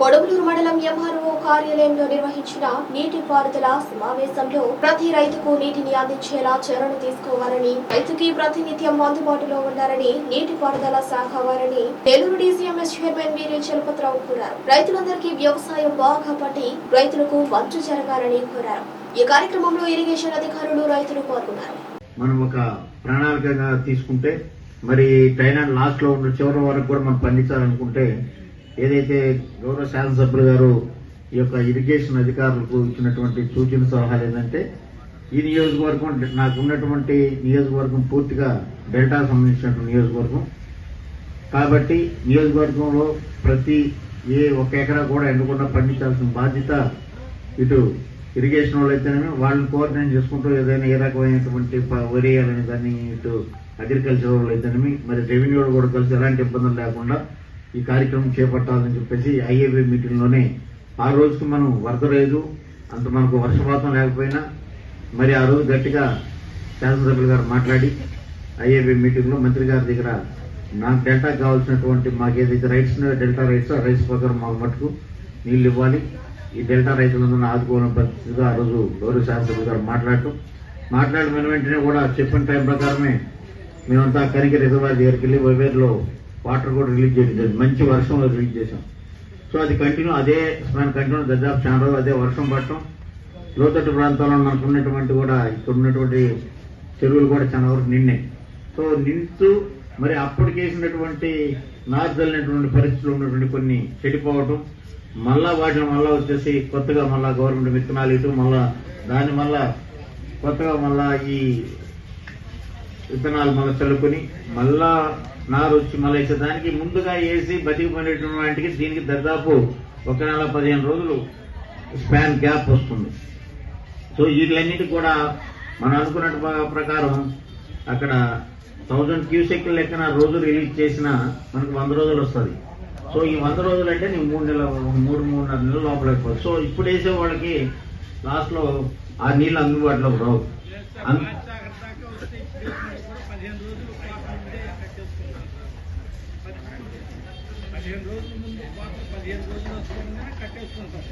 కొడవలూరు మండలం ఎంఆర్ఓ కార్యాలయంలో నిర్వహించిన నీటి పారుదల సమావేశంలో ప్రతి రైతుకు నీటిని అందించేలా చర్యలు తీసుకోవాలని రైతుకి ప్రతినిత్యం అందుబాటులో ఉండాలని నీటి పారుదల శాఖ వారిని నెల్లూరు డీసీఎంఎస్ చైర్మన్ వీరి చలపతిరావు కోరారు. రైతులందరికీ వ్యవసాయం బాగా పట్టి రైతులకు మంచు జరగాలని కోరారు. ఈ కార్యక్రమంలో ఇరిగేషన్ అధికారులు రైతులు పాల్గొన్నారు. మనం ఒక ప్రణాళికగా తీసుకుంటే మరి టైనా లాస్ట్లో ఉన్న చివరి వరకు కూడా మనం పండించాలనుకుంటే ఏదైతే గౌరవ శాసనసభ్యులు గారు ఈ యొక్క ఇరిగేషన్ అధికారులకు ఇచ్చినటువంటి సూచన సలహాలు ఏంటంటే ఈ నియోజకవర్గం నాకు ఉన్నటువంటి నియోజకవర్గం పూర్తిగా డెల్టా సంబంధించినటువంటి నియోజకవర్గం. కాబట్టి నియోజకవర్గంలో ప్రతి ఏ ఒక ఎకరా కూడా ఎండకుండా పండించాల్సిన బాధ్యత ఇటు ఇరిగేషన్ వాళ్ళు అయితేనేమి వాళ్ళని కోఆర్డినేట్ చేసుకుంటూ ఏదైనా ఏ రకమైనటువంటి ప- వరి ఇటు అగ్రికల్చర్ వాళ్ళు అయితేనేమి మరి రెవెన్యూ కూడా కలిసి ఎలాంటి ఇబ్బందులు లేకుండా ఈ కార్యక్రమం చేపట్టాలని చెప్పేసి ఐఏబీ మీటింగ్లోనే ఆ రోజుకి మనం వరద లేదు అంత మనకు వర్షపాతం లేకపోయినా మరి ఆ రోజు గట్టిగా శాసనసభ్యులు గారు మాట్లాడి ఐఏబీ మీటింగ్లో మంత్రి గారి దగ్గర నాకు డెల్టా కావాల్సినటువంటి మాకు ఏదైతే రైట్స్ ఉన్నాయో డెల్టా రైట్స్ ఆ రైట్స్ ప్రకారం మాకు మటుకు నీళ్ళు ఇవ్వాలి. ఈ డెల్టా రైతులందరినీ ఆదుకోవాలని పరిస్థితిగా ఆ రోజు గౌరవ శాసనసభ్యులు గారు మాట్లాడటం. మాట్లాడిన వెంటనే కూడా చెప్పిన టైం ప్రకారమే మేమంతా కనిక రిజర్వాయర్ దగ్గరికి వెళ్ళి వైవేర్లో వాటర్ కూడా రిలీజ్ చేయడం. మంచి వర్షంలో రిలీజ్ చేసాం సో అది కంటిన్యూ అదే స్పాన్ కంటిన్యూ దాదాపు చాలా రోజులు అదే వర్షం పడటం. లోతట్టు ప్రాంతాల్లో మనకు ఉన్నటువంటి కూడా ఇక్కడ ఉన్నటువంటి చెరువులు కూడా చాలా వరకు నిన్నాయి సో నింతు మరి అప్పటికేసినటువంటి నార్జల్లినటువంటి పరిస్థితులు ఉన్నటువంటి కొన్ని చెడిపోవటం మళ్ళా వాటిని మళ్ళా వచ్చేసి కొత్తగా మళ్ళా గవర్నమెంట్ విత్తనాలు ఇటు మళ్ళా దాని మళ్ళా కొత్తగా మళ్ళా ఈ విత్తనాలు మళ్ళీ చల్లుకొని మళ్ళా నారు వచ్చి మళ్ళీ దానికి ముందుగా వేసి బతికిపోయినటువంటి వాటికి దీనికి దాదాపు ఒక నెల పదిహేను రోజులు స్పాన్ గ్యాప్ వస్తుంది. సో వీటిలన్నిటి కూడా మనం అనుకున్నట్టు ప్రకారం అక్కడ థౌజండ్ క్యూసెక్ లెక్కన రోజు రిలీజ్ చేసిన మనకు వంద రోజులు వస్తుంది. సో ఈ వంద రోజులు అంటే నీకు మూడు నెలల మూడు మూడున్నర నెలల లోపల అయిపోతుంది సో ఇప్పుడు వేసే వాళ్ళకి లాస్ట్లో ఆ నీళ్ళు అందుబాటులోకి రావు. పదిహేను రోజుల ముందు పదిహేను రోజులు కట్టేసుకుంటాం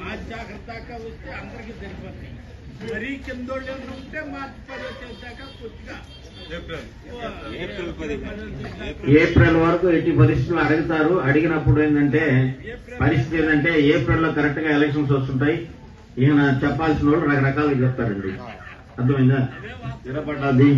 మార్చి దాకా వస్తే అందరికీ సరిపోతాయి మరీ కిందోళ్ళు ఉంటే మార్చి పది వచ్చేదాకా కొద్దిగా ఏప్రిల్ వరకు ఎట్టి పరిస్థితులు అడుగుతారు. అడిగినప్పుడు ఏంటంటే పరిస్థితి ఏంటంటే ఏప్రిల్లో కరెక్ట్గా ఎలక్షన్స్ వస్తుంటాయి. ఈయన చెప్పాల్సిన వాళ్ళు రకరకాలుగా చెప్తారండి. అర్థమైందా? ఇరపడ్డది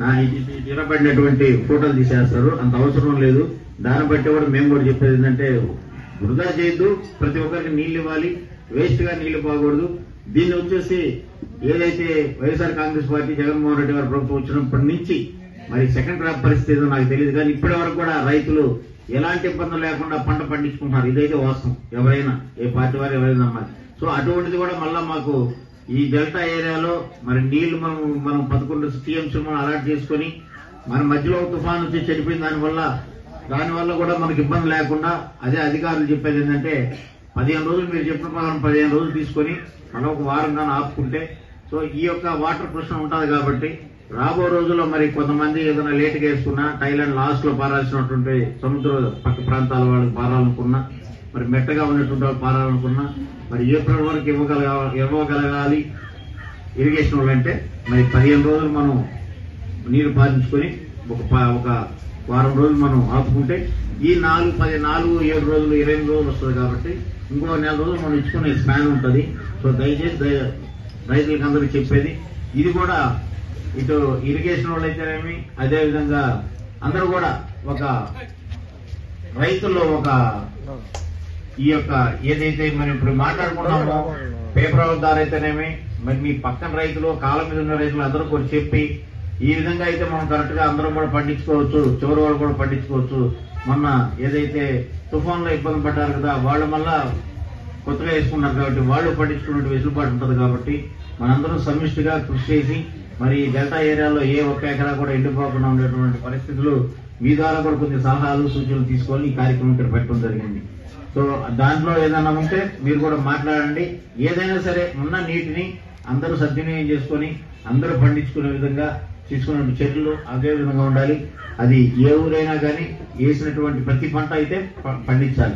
నిలబడినటువంటి ఫోటోలు తీసేస్తారు. అంత అవసరం లేదు. దాన్ని బట్టి కూడా మేము కూడా చెప్పేది ఏంటంటే వృధా చేయొద్దు. ప్రతి ఒక్కరికి నీళ్ళు ఇవ్వాలి. వేస్ట్గా నీళ్ళు పోకూడదు. దీన్ని వచ్చేసి ఏదైతే వైఎస్ఆర్ కాంగ్రెస్ పార్టీ జగన్మోహన్ రెడ్డి గారి ప్రభుత్వం వచ్చినప్పటి నుంచి మరి సెకండ్ క్రాప్ పరిస్థితి ఏదో నాకు తెలియదు. కానీ ఇప్పటి వరకు కూడా రైతులు ఎలాంటి ఇబ్బందులు లేకుండా పంట పండించుకుంటున్నారు. ఇదైతే వాస్తవం. ఎవరైనా ఏ పార్టీ వారు ఎవరైనా నమ్మాలి. సో అటువంటిది కూడా మళ్ళా మాకు ఈ డెల్టా ఏరియాలో మరి నీళ్ళు మనం మనం పదకొండు టీఎంసీ మనం అలాట్ చేసుకొని మన మధ్యలో తుఫాన్ వచ్చి చనిపోయింది దానివల్ల దానివల్ల కూడా మనకి ఇబ్బంది లేకుండా అదే అధికారులు చెప్పేది ఏంటంటే పదిహేను రోజులు మీరు చెప్పిన ప్రకారం పదిహేను రోజులు తీసుకొని మనం ఒక వారం కానీ ఆపుకుంటే సో ఈ యొక్క వాటర్ ప్రశ్న ఉంటుంది కాబట్టి రాబో రోజుల్లో మరి కొంతమంది ఏదైనా లేట్గా వేసుకున్నా థైలాండ్ లాస్ట్లో పారాల్సినటువంటి సముద్ర పక్క ప్రాంతాల వాళ్ళకి పారాలనుకున్నా మరి మెట్టగా ఉన్నటువంటి వాళ్ళు పారాలనుకున్నా మరి ఏప్రిల్ వరకు ఇవ్వగలగ ఇవ్వగలగాలి? ఇరిగేషన్ వాళ్ళు అంటే మరి పదిహేను రోజులు మనం నీరు పాదించుకొని ఒక ప- ఒక వారం రోజులు మనం ఆపుకుంటే ఈ నాలుగు పది నాలుగు ఏడు రోజులు ఇరవై రోజులు వస్తుంది కాబట్టి ఇంకో నెల రోజులు మనం ఇచ్చుకునే స్పాన్ ఉంటుంది. సో దయచేసి దయ- రైతులకు అందరికీ చెప్పేది ఇది కూడా ఇటు ఇరిగేషన్ వాళ్ళైతేనేమి అదేవిధంగా అందరూ కూడా ఒక రైతుల్లో ఒక ఈ యొక్క ఏదైతే మనం ఇప్పుడు మాట్లాడుకున్నామో పేపర్ ద్వారా అయితేనేమి మరి మీ పక్కన రైతులు కాలం మీద ఉన్న రైతులు అందరూ కూడా చెప్పి ఈ విధంగా అయితే మనం కరెక్ట్గా అందరం కూడా పండించుకోవచ్చు చివరి వాళ్ళు కూడా పండించుకోవచ్చు. మొన్న ఏదైతే తుఫాన్లో ఇబ్బంది పడ్డారు కదా వాళ్ళు మళ్ళా కొత్తగా వేసుకున్నారు కాబట్టి వాళ్ళు పండించుకునే వెసులుబాటు ఉంటుంది కాబట్టి మనందరం సమిష్టిగా కృషి చేసి మరి డెల్టా ఏరియాలో ఏ ఒక్క ఎకరా కూడా ఎండిపోకుండా ఉండేటువంటి పరిస్థితులు మీ ద్వారా కూడా కొన్ని సలహాలు సూచనలు తీసుకొని ఈ కార్యక్రమం ఇక్కడ పెట్టడం జరిగింది. సో దాంట్లో ఏదైనా ఉంటే మీరు కూడా మాట్లాడండి. ఏదైనా సరే ఉన్న నీటిని అందరూ సద్వినియోగం చేసుకొని అందరూ పండించుకునే విధంగా తీసుకున్న చెట్లు అదే విధంగా ఉండాలి. అది ఏ ఊరైనా కానీ వేసినటువంటి ప్రతి పంట అయితే ప- పండించాలి.